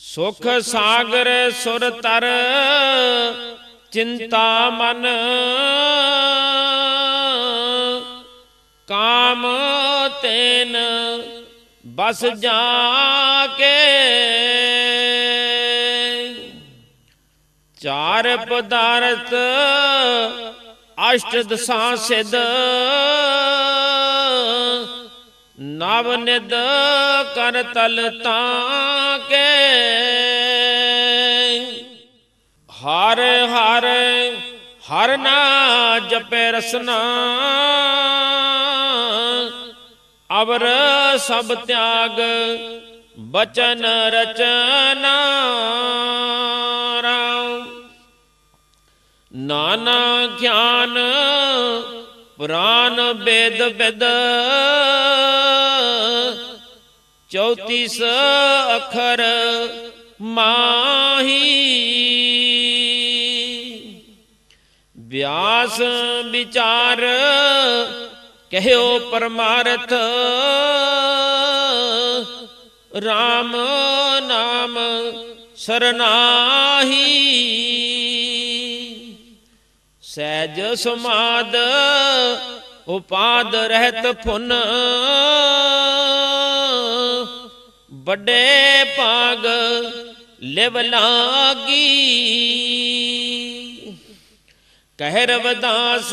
ਸੁਖ ਸਾਗਰ ਸੁਰ ਤਰ, ਚਿੰਤਾ ਮਨ। ਕਾਮ ਤੈਨ ਬਸ ਜਾ ਕੇ ਚਾਰ ਪਦਾਰਥ, ਅਸ਼ਟ ਦਸਾਂ ਸਿਧ। ਨਵ ਨਿਦ ਕਰ ਤਲ ਤਾਂ ਕੇ। ਹਰ ਹਰ ਹਰ ਨਾ ਜਪੇ ਰਸਨਾ। ਅਵਰ ਸਭ ਤਿਆਗ ਬਚਨ ਰਚਨਾ ਰਾਮ ਨਾਨਾ ਗਿਆਨ ਪੁਰਾਨ ਬੇਦ ਬਿਦ ਚੌਤੀਸ ਅੱਖਰ ਮਾਹੀ। ਵਿਆਸ ਵਿਚਾਰ ਕਹਿਓ ਪਰਮਾਰਥ। RAM ਨਾਮ ਸਰਨਾਹੀ। ਸਹਿਜ ਸਮਾਦ ਉਪਾਦ ਰਹਿਤ ਫੁਨ। ਵੱਡੇ ਭਾਗ ਲਿਵ ਲਾਗੀ। ਕਹਿ ਰਵਦਾਸ,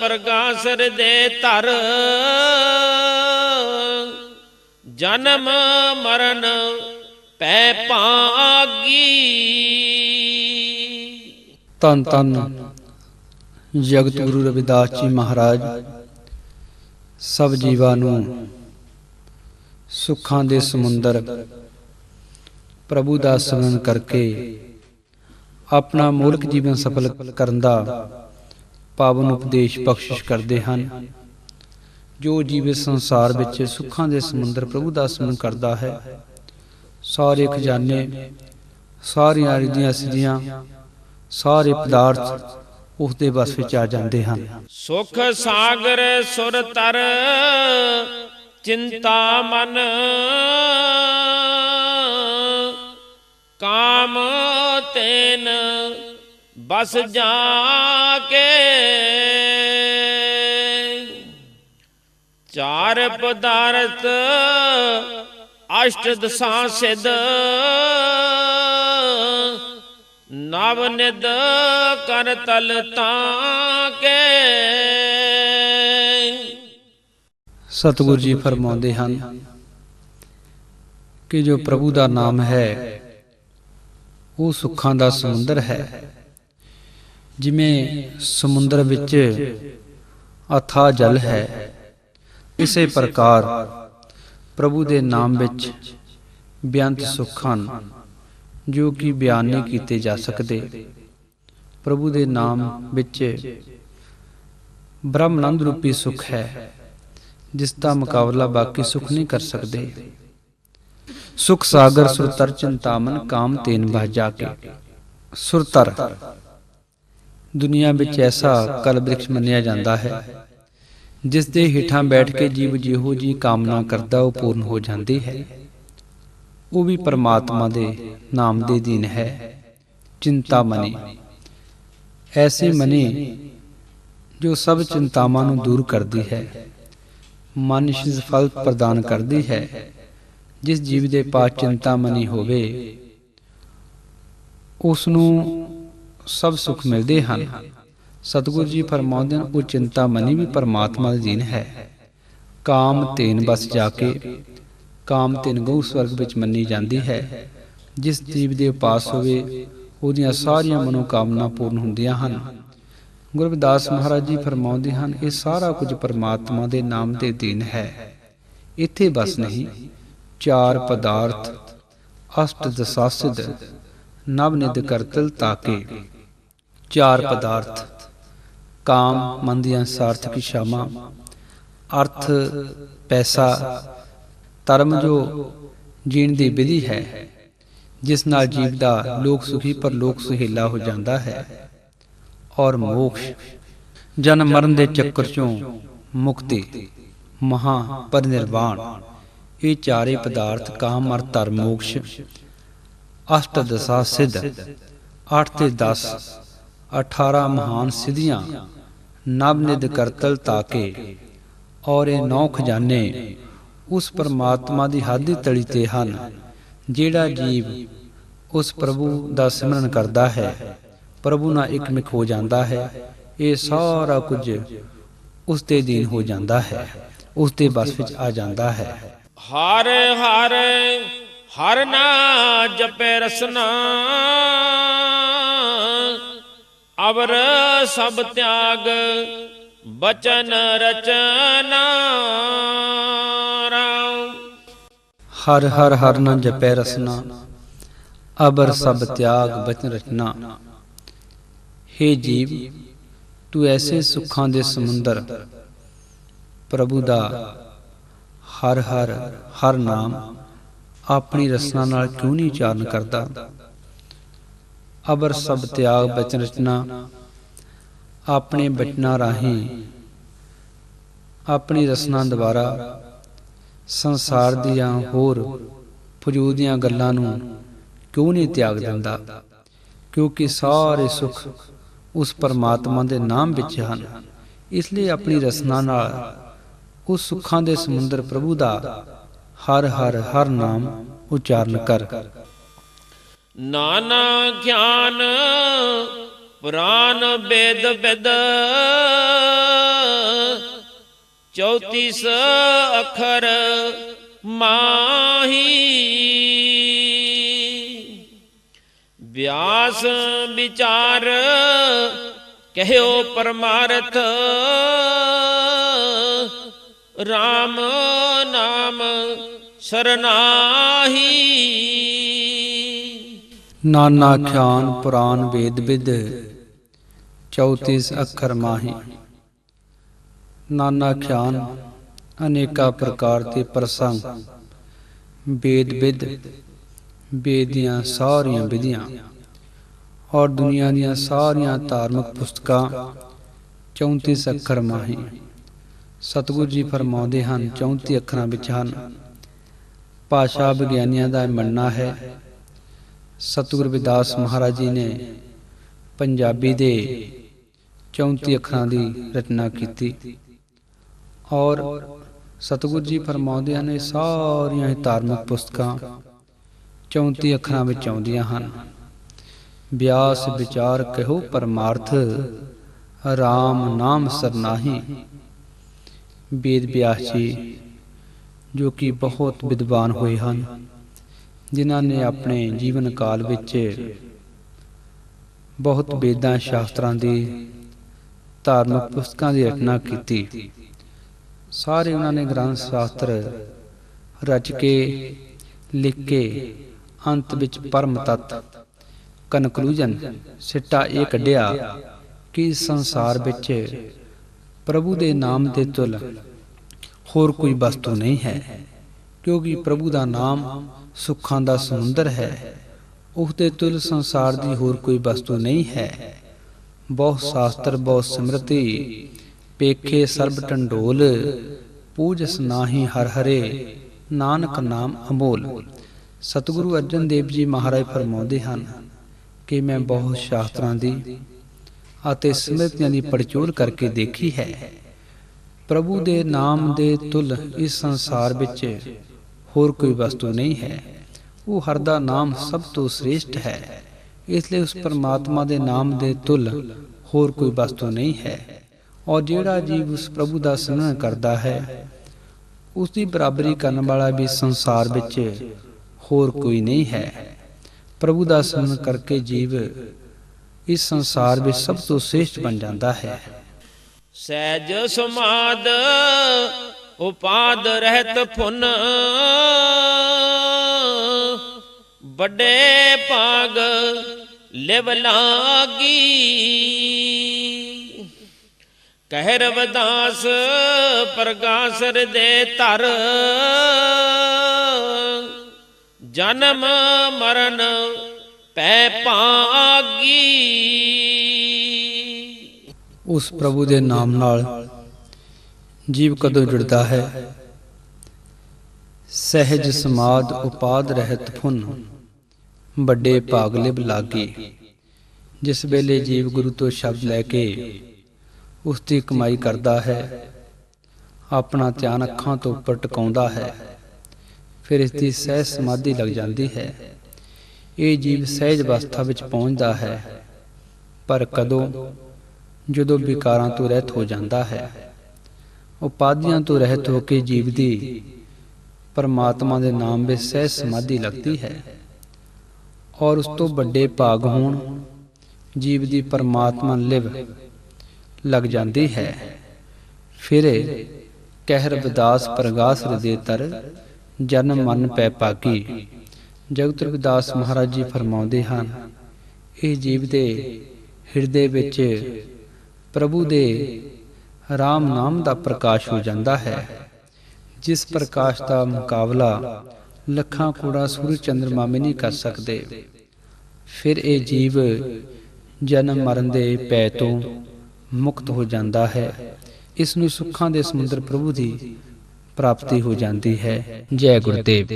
ਪ੍ਰਗਾਸਰ ਦੇ ਧਰ। ਜਨਮ ਮਰਨ ਪੈ ਭਾਗੀ। ਧੰਨ ਧੰਨ। ਜਗਤ ਗੁਰੂ ਰਵਿਦਾਸ ਜੀ ਮਹਾਰਾਜ, ਸਭ ਜੀਵਾਂ ਨੂੰ ਸੁੱਖਾਂ ਦੇ ਸਮੁੰਦਰ। ਪ੍ਰਭੂ ਦਾ ਸਿਮਰਨ ਕਰਕੇ ਆਪਣਾ ਮੂਲਕ ਜੀਵਨ ਸਫਲ ਕਰਨ ਦਾ ਪਾਵਨ ਉਪਦੇਸ਼ ਬਖਸ਼ਿਸ਼ ਕਰਦੇ ਹਨ। ਜੋ ਜੀਵ ਸੰਸਾਰ ਵਿੱਚ ਸੁੱਖਾਂ ਦੇ ਸਮੁੰਦਰ ਪ੍ਰਭੂ ਦਾ ਸਿਮਰਨ ਕਰਦਾ ਹੈ, ਸਾਰੇ ਖਜ਼ਾਨੇ, ਸਾਰੀਆਂ ਰਿਧੀਆਂ ਸਿਧੀਆਂ, ਸਾਰੇ ਪਦਾਰਥ ਉਸ ਦੇ ਵਸ ਵਿੱਚ ਆ ਜਾਂਦੇ ਹਨ। ਸੁਖ ਸਾਗਰ ਸੁਰ ਤਰ ਚਿੰਤਾ ਮਨ। ਕਾਮ ਤੈਨ ਬਸ ਜਾ ਕੇ ਚਾਰ ਪਦਾਰਥ ਅਸ਼ਟ ਦਸਾਂ ਸਿਧ। ਨਵ ਨਿਦ ਕਰ ਤਲ ਤਾਂ ਕੇ ਸਤਿਗੁਰੂ ਜੀ ਫਰਮਾਉਂਦੇ ਹਨ ਕਿ ਜੋ ਪ੍ਰਭੂ ਦਾ ਨਾਮ ਹੈ, ਉਹ ਸੁੱਖਾਂ ਦਾ ਸਮੁੰਦਰ ਹੈ। ਜਿਵੇਂ ਸਮੁੰਦਰ ਵਿੱਚ ਅਥਾ ਜਲ ਹੈ, ਇਸੇ ਪ੍ਰਕਾਰ ਪ੍ਰਭੂ ਦੇ ਨਾਮ ਵਿੱਚ ਬੇਅੰਤ ਸੁੱਖ ਹਨ, ਜੋ ਕਿ ਬਿਆਨ ਨਹੀਂ ਕੀਤੇ ਜਾ ਸਕਦੇ। ਪ੍ਰਭੂ ਦੇ ਨਾਮ ਵਿੱਚ ਬ੍ਰਹਮਨੰਦ ਰੂਪੀ ਸੁੱਖ ਹੈ। ਜਿਸ ਦਾ ਮੁਕਾਬਲਾ ਬਾਕੀ ਸੁੱਖ ਨਹੀਂ ਕਰ ਸਕਦੇ। ਸੁਖ ਸਾਗਰ ਸੁਰਤਰ ਚਿੰਤਾਮਨ ਕਾਮ ਤੇਨ ਬਹ ਜਾ ਕੇ। ਸੁਰਤਰ। ਦੁਨੀਆ ਵਿੱਚ ਐਸਾ ਕਲ ਬ੍ਰਿਕਸ਼ ਮੰਨਿਆ ਜਾਂਦਾ ਹੈ ਜਿਸ ਦੇ ਹੇਠਾਂ ਬੈਠ ਕੇ ਜੀਵ ਜਿਹੋ ਜੀ ਕਾਮਨਾ ਕਰਦਾ ਉਹ ਪੂਰਨ ਹੋ ਜਾਂਦੀ ਹੈ। ਉਹ ਵੀ ਪਰਮਾਤਮਾ ਦੇ ਨਾਮ ਦੇ ਦੀਨ ਹੈ। ਚਿੰਤਾ ਮਨੀ ਐਸੀ ਮਨੀ ਜੋ ਸਭ ਚਿੰਤਾਵਾਂ ਨੂੰ ਦੂਰ ਕਰਦੀ ਹੈ। ਮਨ ਸ਼ਿਜ਼ ਫਲ ਪ੍ਰਦਾਨ ਕਰਦੀ ਹੈ, ਜਿਸ ਜੀਵ ਦੇ ਪਾਸ ਚਿੰਤਾ ਮਨੀ ਹੋਵੇ ਉਸ ਨੂੰ ਸਭ ਸੁੱਖ ਮਿਲਦੇ ਹਨ। ਸਤਿਗੁਰੂ ਜੀ ਫਰਮਾਉਂਦੇ ਹਨ, ਉਹ ਚਿੰਤਾ ਮਨੀ ਵੀ ਪਰਮਾਤਮਾ ਦਾ ਦੀਨ ਹੈ। ਕਾਮ ਤੇਨ ਬਸ ਜਾ ਕੇ ਕਾਮ ਤੇਨ ਗਉ ਸਵਰਗ ਵਿੱਚ ਮੰਨੀ ਜਾਂਦੀ ਹੈ। ਜਿਸ ਜੀਵ ਦੇ ਪਾਸ ਹੋਵੇ, ਉਹਦੀਆਂ ਸਾਰੀਆਂ ਮਨੋਕਾਮਨਾ ਪੂਰਨ ਹੁੰਦੀਆਂ ਹਨ। ਗੁਰੂ ਰਵਿਦਾਸ ਮਹਾਰਾਜ ਜੀ ਫਰਮਾਉਂਦੇ ਹਨ, ਇਹ ਸਾਰਾ ਕੁਝ ਪਰਮਾਤਮਾ ਦੇ ਨਾਮ ਦੇ ਦੀਨ ਹੈ। ਇੱਥੇ ਬਸ ਨਹੀਂ, ਚਾਰ ਪਦਾਰਥ, ਅਸ਼ਟ ਦਸਾਸਿਧ ਨਵ ਨਿਦ ਕਰਤਲ ਤਾਕੇ। ਚਾਰ ਪਦਾਰਥ, ਕਾਮ ਮਨ ਦੀਆਂ ਸਾਰਥਕ ਇਛਾਵਾਂ ਅਰਥ, ਪੈਸਾ, ਧਰਮ ਜੋ ਜੀਣ ਦੀ ਵਿਧੀ ਹੈ, ਜਿਸ ਨਾਲ ਜੀਵ ਦਾ ਲੋਕ ਸੁਖੀ ਪਰ ਲੋਕ ਸੁਹੇਲਾ ਹੋ ਜਾਂਦਾ ਹੈ। ਔਰ ਮੋਕਸ਼। ਜਨਮ ਮਰਨ ਦੇ ਚੱਕਰ ਚੋਂ ਮੁਕਤੀ, ਮਹਾ ਪਰਿਨਿਰਵਾਣ। ਇਹ ਚਾਰੇ ਪਦਾਰਥ ਕਾਮ ਅਰ ਧਰਮ ਮੋਕਸ਼। ਅਸ਼ਟ ਦਸਾ ਸਿੱਧ 8 ਤੇ 10 18 ਮਹਾਨ ਸਿੱਧੀਆਂ। ਨਵ ਨਿਧ ਕਰਤਲ ਤਾਕੇ। ਔਰ ਇਹ ਨੌ ਖਜ਼ਾਨੇ ਉਸ ਪਰਮਾਤਮਾ ਦੀ ਹੱਦ ਤਲੀ ਤੇ ਹਨ, ਜਿਹੜਾ ਜੀਵ ਉਸ ਪ੍ਰਭੂ ਦਾ ਸਿਮਰਨ ਕਰਦਾ ਹੈ। ਪ੍ਰਭੂ ਨਾਲ ਇਕਮਿਕ ਹੋ ਜਾਂਦਾ ਹੈ। ਇਹ ਸਾਰਾ ਕੁਝ ਉਸ ਦੇ ਦੀਨ ਹੋ ਜਾਂਦਾ ਹੈ। ਉਸ ਦੇ ਬਸ ਵਿੱਚ ਆ ਜਾਂਦਾ ਹੈ। ਹਰ ਹਰ ਹਰ ਨਾ ਜਪੇ ਰਸਨਾ। ਅਵਰ ਸਭ ਤਿਆਗ ਬਚਨ ਰਚਨਾ ਹਰ ਹਰ ਹਰ ਨ ਜਪੈ ਰਸਨਾ। ਅਬਰ ਸਭ ਤਿਆਗ ਬਚਨ ਰਚਨਾ। हे ਜੀਵ, ਤੂੰ ਐਸੇ ਸੁੱਖਾਂ ਦੇ ਸਮੁੰਦਰ। ਪ੍ਰਭੂ ਦਾ ਹਰ ਹਰ ਹਰ ਨਾਮ ਆਪਣੀ ਰਸਨਾ ਨਾਲ ਕਿਉਂ ਨਹੀਂ ਉਚਾਰਨ ਕਰਦਾ? ਅਬਰ ਸਭ ਤਿਆਗ ਬਚਨ ਰਚਨਾ, ਆਪਣੇ ਬਚਨਾਂ ਰਾਹੀਂ ਆਪਣੀ ਰਸਨਾ ਦੁਆਰਾ ਸੰਸਾਰ ਦੀਆਂ ਹੋਰ ਫਜ਼ੂਲ ਦੀਆਂ ਗੱਲਾਂ ਨੂੰ ਕਿਉਂ ਨਹੀਂ ਤਿਆਗ ਦਿੰਦਾ? ਕਿਉਂਕਿ ਸਾਰੇ ਸੁੱਖ ਉਸ ਪਰਮਾਤਮਾ ਦੇ ਨਾਮ ਵਿੱਚ ਹਨ। ਇਸ ਲਈ ਆਪਣੀ ਰਸਨਾ ਨਾਲ ਉਸ ਸੁੱਖਾਂ ਦੇ ਸਮੁੰਦਰ ਪ੍ਰਭੂ ਦਾ ਹਰ ਹਰ ਹਰ ਨਾਮ ਉਚਾਰਨ ਕਰ। ਨਾਨਾ ਗਿਆਨ, ਪੁਰਾਨ ਬੇਦ ਬਿਦ ਚੌਤੀਸ ਅੱਖਰ ਮਾਹੀ। ਵਿਆਸ ਵਿਚਾਰ ਕਹਿਓ ਪਰਮਾਰਥ। RAM ਨਾਮ ਸਰਨਾਹੀ। ਨਾਨਾ ਖਿਆਨ ਪੁਰਾਨ ਵੇਦ ਵਿਦ 34 ਅੱਖਰ ਮਾਹੀ। ਨਾਨਾ ਖਿਆਨ ਅਨੇਕਾ ਪ੍ਰਕਾਰ ਤੇ ਪ੍ਰਸੰਗ, ਵੇਦ ਵਿਦ ਵੇਦ ਦੀਆਂ ਸਾਰੀਆਂ ਵਿਧੀਆਂ ਔਰ ਦੁਨੀਆ ਦੀਆਂ ਸਾਰੀਆਂ ਧਾਰਮਿਕ ਪੁਸਤਕਾਂ 34 ਅੱਖਰ ਮਾਹੀ। ਸਤਿਗੁਰੂ ਜੀ ਫਰਮਾਉਂਦੇ ਹਨ 34 ਅੱਖਰਾਂ ਵਿੱਚ ਹਨ, ਭਾਸ਼ਾ ਵਿਗਿਆਨੀਆਂ ਦਾ ਮੰਨਣਾ ਹੈ। ਸਤਿਗੁਰੂ ਵਿਦਾਸ ਮਹਾਰਾਜ ਜੀ ਨੇ ਪੰਜਾਬੀ ਦੇ 34 ਅੱਖਰਾਂ ਦੀ ਰਚਨਾ ਕੀਤੀ ਔਰ ਸਤਿਗੁਰੂ ਜੀ ਫਰਮਾਉਂਦੇ ਹਨ, ਇਹ ਸਾਰੀਆਂ ਹੀ ਧਾਰਮਿਕ ਪੁਸਤਕਾਂ 34 ਅੱਖਰਾਂ ਵਿੱਚ ਆਉਂਦੀਆਂ ਹਨ। ਬਿਆਸ ਵਿਚਾਰ ਕਹਿਓ ਪਰਮਾਰਥ RAM ਨਾਮ ਸਰਨਾਹੀ। ਵੇਦ ਵਿਆਸ ਜੀ, ਜੋ ਕਿ ਬਹੁਤ ਵਿਦਵਾਨ ਹੋਏ ਹਨ, ਜਿਨ੍ਹਾਂ ਨੇ ਆਪਣੇ ਜੀਵਨ ਕਾਲ ਵਿੱਚ ਬਹੁਤ ਵੇਦਾਂ ਸ਼ਾਸਤਰਾਂ ਦੀ ਧਾਰਮਿਕ ਪੁਸਤਕਾਂ ਦੀ ਰਚਨਾ ਕੀਤੀ। ਸਾਰੇ ਉਹਨਾਂ ਨੇ ਗ੍ਰੰਥ ਸ਼ਾਸਤਰ ਰਚ ਕੇ, ਲਿਖ ਕੇ ਅੰਤ ਵਿੱਚ ਪਰਮ ਤਤ ਕਨਕਲੂਜਨ ਸਿੱਟਾ ਇਹ ਕੱਢਿਆ ਕਿ ਸੰਸਾਰ ਵਿੱਚ ਪ੍ਰਭੂ ਦੇ ਨਾਮ ਦੇ ਤੁਲ ਹੋਰ ਕੋਈ ਵਸਤੂ ਨਹੀਂ ਹੈ, ਕਿਉਂਕਿ ਪ੍ਰਭੂ ਦਾ ਨਾਮ ਸੁੱਖਾਂ ਦਾ ਸਮੁੰਦਰ ਹੈ। ਉਸ ਦੇ ਤੁਲ ਸੰਸਾਰ ਦੀ ਹੋਰ ਕੋਈ ਵਸਤੂ ਨਹੀਂ ਹੈ। ਬਹੁ ਸ਼ਾਸਤਰ, ਬਹੁ ਸਿਮਰਤੀ, ਪੇਖੇ ਸਰਬ ਟੰਡੋਲ, ਪੂਜਸ ਨਾਹੀ ਹਰ ਹਰੇ, ਨਾਨਕ ਨਾਮ ਅਮੋਲ। ਸਤਿਗੁਰੂ ਅਰਜਨ ਦੇਵ ਜੀ ਮਹਾਰਾਜ ਫਰਮਾਉਂਦੇ ਹਨ ਕਿ ਮੈਂ ਬਹੁਤ ਸ਼ਾਸਤਰਾਂ ਦੀ ਅਤੇ ਸਮ੍ਰਿਤੀਆਂ ਦੀ ਪੜਚੋਲ ਕਰਕੇ ਦੇਖੀ ਹੈ। ਪ੍ਰਭੂ ਦੇ ਨਾਮ ਦੇ ਤੁਲ ਇਸ ਸੰਸਾਰ ਵਿੱਚ ਹੋਰ ਕੋਈ ਵਸਤੂ ਨਹੀਂ ਹੈ। ਉਹ ਹਰ ਦਾ ਨਾਮ ਸਭ ਤੋਂ ਸ੍ਰੇਸ਼ਟ ਹੈ। ਇਸ ਲਈ ਉਸ ਪਰਮਾਤਮਾ ਦੇ ਨਾਮ ਦੇ ਤੁਲ ਹੋਰ ਕੋਈ ਵਸਤੂ ਨਹੀਂ ਹੈ। ਔਰ ਜਿਹੜਾ ਜੀਵ ਉਸ ਪ੍ਰਭੂ ਦਾ ਸਿਮਰਨ ਕਰਦਾ ਹੈ, ਉਸ ਦੀ ਬਰਾਬਰੀ ਕਰਨ ਵਾਲਾ ਵੀ ਸੰਸਾਰ ਵਿੱਚ ਹੋਰ ਕੋਈ ਨਹੀਂ ਹੈ। ਪ੍ਰਭੂ ਦਾ ਸਿਮਰਨ ਕਰਕੇ ਜੀਵ ਇਸ ਸੰਸਾਰ ਵਿੱਚ ਸਭ ਤੋਂ ਸ੍ਰੇਸ਼ਟ ਬਣ ਜਾਂਦਾ ਹੈ। ਸਹਿਜ ਸਮਾਦ ਉਪਾਦ ਰਹਿਤ ਫੁਨ ਵੱਡੇ ਭਾਗ ਲਿਵ ਲਾਗੀ। ਕਹਿ ਰਵਦਾਸ ਪ੍ਰਗਾਸਰ ਦੇ ਧਰ ਜਨਮ ਮਰਨ ਪੈ ਭਾਗੀ। ਉਸ ਪ੍ਰਭੂ ਦੇ ਨਾਮ ਨਾਲ ਜੀਵ ਕਦੋਂ ਜੁੜਦਾ ਹੈ? ਸਹਿਜ ਸਮਾਦ ਉਪਾਦ ਰਹਿਤ ਫੁਨ ਵੱਡੇ ਭਾਗ ਲਿਵ ਲਾਗੀ। ਜਿਸ ਵੇਲੇ ਜੀਵ ਗੁਰੂ ਤੋਂ ਸ਼ਬਦ ਲੈ ਕੇ ਉਸ ਦੀ ਕਮਾਈ ਕਰਦਾ ਹੈ, ਆਪਣਾ ਧਿਆਨ ਅੱਖਾਂ ਤੋਂ ਉੱਪਰ ਟਿਕਾਉਂਦਾ ਹੈ। ਫਿਰ ਇਸ ਦੀ ਸਹਿਜ ਸਮਾਧੀ ਲੱਗ ਜਾਂਦੀ ਹੈ। ਇਹ ਜੀਵ ਸਹਿਜ ਅਵਸਥਾ ਵਿੱਚ ਪਹੁੰਚਦਾ ਹੈ। ਪਰ ਕਦੋਂ? ਜਦੋਂ ਵਿਕਾਰਾਂ ਤੋਂ ਰਹਿਤ ਹੋ ਜਾਂਦਾ ਹੈ। ਉਪਾਧੀਆਂ ਤੋਂ ਰਹਿਤ ਹੋ ਕੇ ਜੀਵ ਦੀ ਪਰਮਾਤਮਾ ਦੇ ਨਾਮ ਵਿੱਚ ਸਹਿਜ ਸਮਾਧੀ ਲੱਗਦੀ ਹੈ। ਔਰ ਉਸ ਤੋਂ ਵੱਡੇ ਭਾਗ ਹੋਣ ਜੀਵ ਦੀ ਪਰਮਾਤਮਾ ਲਿਵ ਲੱਗ ਜਾਂਦੀ ਹੈ। ਫਿਰ ਕਹਿਰ ਵਿਦਾਸ ਪ੍ਰਗਾਸ ਹਿਰਦੇ ਤਰ ਜਨਮ ਮਨ ਪੈ ਪਾਕੀ ਜਗਤ ਰਵਿਦਾਸ ਮਹਾਰਾਜ ਜੀ ਫਰਮਾਉਂਦੇ ਹਨ, ਇਹ ਜੀਵ ਦੇ ਹਿਰਦੇ ਵਿੱਚ ਪ੍ਰਭੂ ਦੇ ਰਾਮ ਨਾਮ ਦਾ ਪ੍ਰਕਾਸ਼ ਹੋ ਜਾਂਦਾ ਹੈ, ਜਿਸ ਪ੍ਰਕਾਸ਼ ਦਾ ਮੁਕਾਬਲਾ ਲੱਖਾਂ ਕੋੜਾ ਸੂਰਜ ਚੰਦਰਮਾ ਵੀ ਨਹੀਂ ਕਰ ਸਕਦੇ। ਫਿਰ ਇਹ ਜੀਵ ਜਨਮ ਮਰਨ ਦੇ ਪੈ ਤੋਂ ਮੁਕਤ ਹੋ ਜਾਂਦਾ ਹੈ। ਇਸ ਨੂੰ ਸੁੱਖਾਂ ਦੇ ਸਮੁੰਦਰ ਪ੍ਰਭੂ ਦੀ ਪ੍ਰਾਪਤੀ ਹੋ ਜਾਂਦੀ ਹੈ। ਜੈ ਗੁਰਦੇਵ।